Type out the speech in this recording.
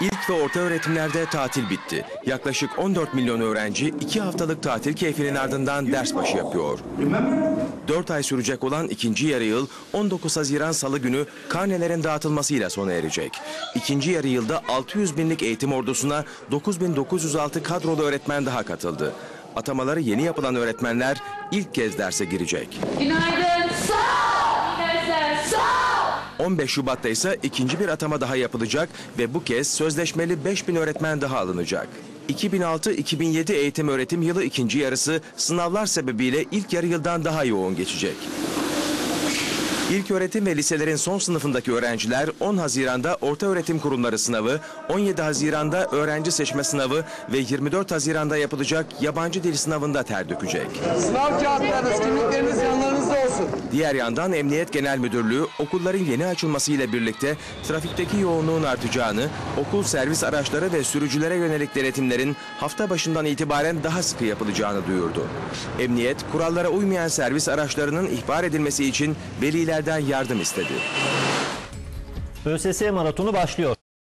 İlk ve orta öğretimlerde tatil bitti. Yaklaşık 14 milyon öğrenci 2 haftalık tatil keyfinin ardından ders başı yapıyor. 4 ay sürecek olan ikinci yarı yıl 19 Haziran Salı günü karnelerin dağıtılmasıyla sona erecek. İkinci yarı yılda 600 binlik eğitim ordusuna 9906 kadrolu öğretmen daha katıldı. Atamaları yeni yapılan öğretmenler ilk kez derse girecek. Günaydın. Sağ 15 Şubat'ta ise ikinci bir atama daha yapılacak ve bu kez sözleşmeli 5000 öğretmen daha alınacak. 2006-2007 eğitim öğretim yılı ikinci yarısı sınavlar sebebiyle ilk yarı yıldan daha yoğun geçecek. İlk öğretim ve liselerin son sınıfındaki öğrenciler 10 Haziran'da orta öğretim kurumları sınavı, 17 Haziran'da öğrenci seçme sınavı ve 24 Haziran'da yapılacak yabancı dil sınavında ter dökecek. Sınav kağıtlarınız, kimlikleriniz yanlarınızda olsun. Diğer yandan Emniyet Genel Müdürlüğü okulların yeni açılmasıyla birlikte trafikteki yoğunluğun artacağını, okul servis araçları ve sürücülere yönelik denetimlerin hafta başından itibaren daha sıkı yapılacağını duyurdu. Emniyet, kurallara uymayan servis araçlarının ihbar edilmesi için velilerden yardım istedi. ÖSS maratonu başlıyor.